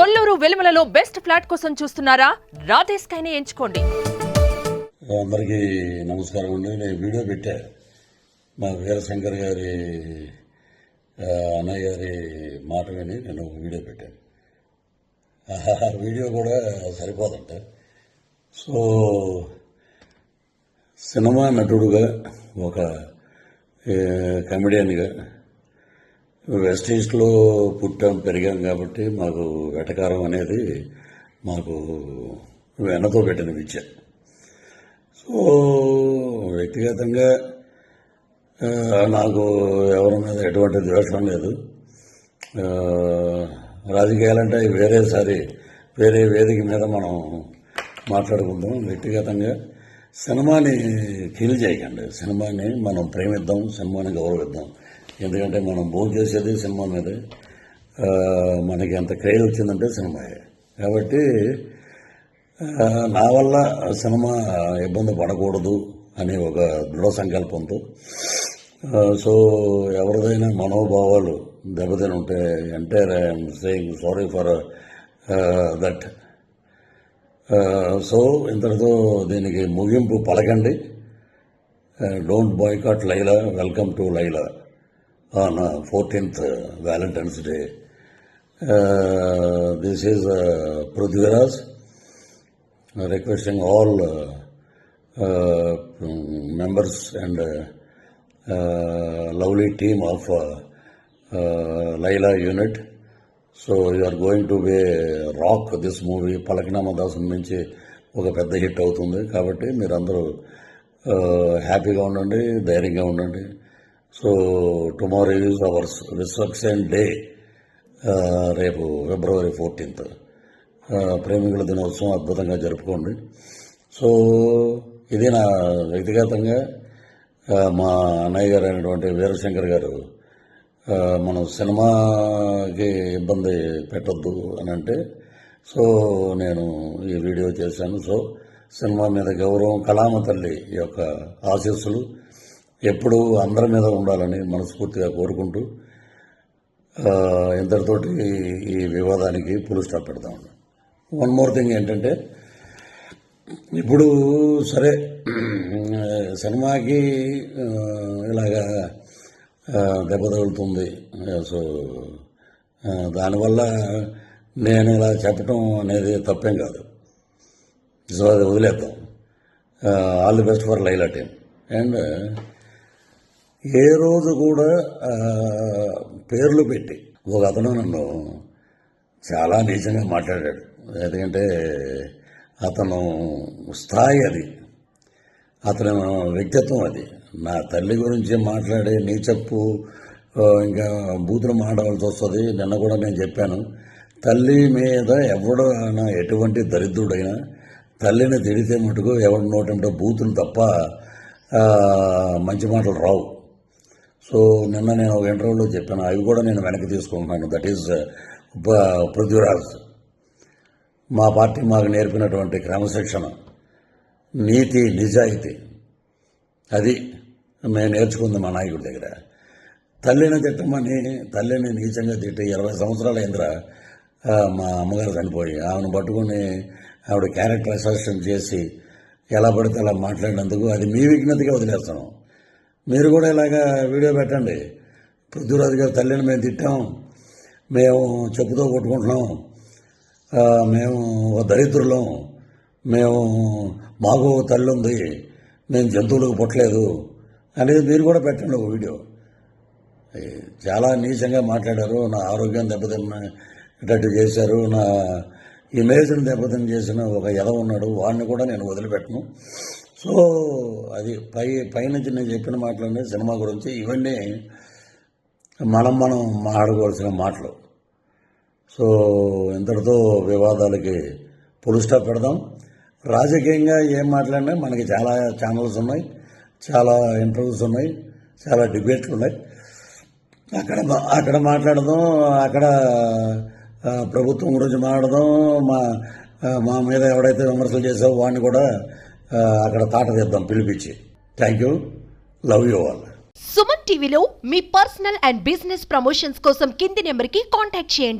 Kolluru వెలుమలలో best flat కోసం చూస్తున్నారా? రాధే స్కైనే ఎంచుకోండి. అందరికీ నమస్కారం అండి. నేను వీడియో పెట్టా. మా వీరశంకర్ గారి అన్నయ్య గారి మాట విని నేను వీడియో పెట్టాను ఆ వీడియో కూడా సరిపోదంట. సో సినిమా నటుడుగా ఒక కమెడియన్గా వెస్ట్ ఈస్ట్లో పుట్టాం పెరిగాం కాబట్టి మాకు వెటకారం అనేది మాకు వెనతో పెట్టిన విద్య. సో వ్యక్తిగతంగా నాకు ఎవరి మీద ఎటువంటి ద్వేషం లేదు. రాజకీయాలంటే వేరేసారి వేరే వేదిక మీద మనం మాట్లాడుకుందాం. వ్యక్తిగతంగా సినిమాని ఫీల్ చేయకండి. సినిమాని మనం ప్రేమిద్దాం సినిమాని గౌరవిద్దాం. ఎందుకంటే మనం భోజనం చేసేది సినిమా మీదే మనకి ఎంత క్రేజ్ వచ్చిందంటే సినిమాయే. కాబట్టి నా వల్ల సినిమా ఇబ్బంది పడకూడదు అనే ఒక దృఢ సంకల్పంతో సో ఎవరిదైనా మనోభావాలు దెబ్బతిని ఉంటే అంటే saying sorry for that so ఇంతటితో దీనికి ముగింపు పలకండి. Don't boycott Laila welcome to Laila on fourteenth Valentine's day this is Prithviraj requesting all members and lovely team of Laila unit so you are going to be rock this movie పలకనామా దాసు నుంచి ఒక పెద్ద hit అవుతుంది. కాబట్టి మీరందరూ హ్యాపీగా ఉండండి ధైర్యంగా ఉండండి. So tomorrow is ours reception day రేపు ఫిబ్రవరి ఫోర్టీన్త్. Uh, ప్రేమికుల దినోత్సవం అద్భుతంగా జరుపుకోండి. సో ఇది నా వ్యక్తిగతంగా uh, మా అన్నయ్య గారు అయినటువంటి వీరశంకర్ గారు uh, మనం సినిమాకి ఇబ్బంది పెట్టొద్దు అని అంటే సో నేను ఈ వీడియో చేశాను. సో సినిమా మీద గౌరవం కళామ తల్లి యొక్క ఆశీస్సులు ఎప్పుడూ అందరి మీద ఉండాలని మనస్ఫూర్తిగా కోరుకుంటూ ఇంతటితోటి ఈ వివాదానికి పులు స్టాప్ పెడదాం వన్ మోర్ థింగ్ ఏంటంటే ఇప్పుడు సరే సినిమాకి ఇలాగా దెబ్బ తగులుతుంది. సో దానివల్ల నేను ఇలా చెప్పటం అనేది తప్పేం కాదు. సో అది వదిలేద్దాం. All the best for Laila team and ఏ రోజు కూడా పేర్లు పెట్టి. ఒక అతను నన్ను చాలా నీచంగా మాట్లాడాడు. ఎందుకంటే అతను స్థాయి అది. అతని వ్యక్తిత్వం అది. నా తల్లి గురించి మాట్లాడే నీచప్పు చెప్పు ఇంకా బూతులు మాట్లాడాల్సి వస్తుంది. నిన్న కూడా నేను చెప్పాను. తల్లి మీద ఎవడైనా ఎటువంటి దరిద్రుడైనా తల్లిని తిడితే మటుకు ఎవడి నోటంటే బూతులు తప్ప మంచి మాటలు రావు. సో నిన్న నేను ఒక ఇంటర్వ్యూలో చెప్పాను. అవి కూడా నేను వెనక్కి తీసుకుంటున్నాను. That is Prithviraj. మా పార్టీ మాకు నేర్పినటువంటి క్రమశిక్షణ నీతి నిజాయితీ. అది మేము నేర్చుకుంది మా నాయకుడి దగ్గర. తల్లిని తిట్టమని తల్లిని నీచంగా తిట్టి ఇరవై సంవత్సరాల ఇంద్ర మా అమ్మగారు చనిపోయి. ఆమెను పట్టుకొని ఆవిడ క్యారెక్టర్ అసెషన్ చేసి ఎలా పడితే అలా మాట్లాడినందుకు అది మీ విజ్ఞతగా వదిలేస్తాను మీరు కూడా ఇలాగా వీడియో పెట్టండి. పృథ్వీరాజు గారి తల్లిని మేము తిట్టాం. మేము చెప్పుతో కొట్టుకుంటున్నాం. మేము దరిద్రులం. మేము మాకు తల్లి ఉంది. మేము జంతువులకు పుట్టలేదు. అనేది మీరు కూడా పెట్టండి ఒక వీడియో. చాలా నీచంగా మాట్లాడారు. నా ఆరోగ్యం దెబ్బతిన్నట్టు చేశారు. నా ఇమేజ్ని దెబ్బతిని చేసిన ఒక ఎద ఉన్నాడు. వాడిని కూడా నేను వదిలిపెట్టను. సో అది పై పైనుంచి నేను చెప్పిన మాటలన్నీ సినిమా గురించి ఇవన్నీ మనం మనం మాట్లాడుకోవాల్సిన మాటలు. సో ఇంతటితో వివాదాలకి పులు స్టాప్ పెడదాం. రాజకీయంగా ఏం మాట్లాడినా మనకి చాలా ఛానల్స్ ఉన్నాయి చాలా ఇంటర్వ్యూస్ ఉన్నాయి చాలా డిబేట్లు ఉన్నాయి. అక్కడ అక్కడ మాట్లాడదాం అక్కడ ప్రభుత్వం గురించి మాట్లాడదాం మా మా మీద ఎవడైతే విమర్శలు చేసావో వాడిని కూడా అక్కడ తాట తీద్దాం పిలిపించి. Thank you love you all Suman టీవీలో మీ పర్సనల్ అండ్ బిజినెస్ ప్రమోషన్స్ కోసం కింది నెంబర్కి కాంటాక్ట్ చేయండి.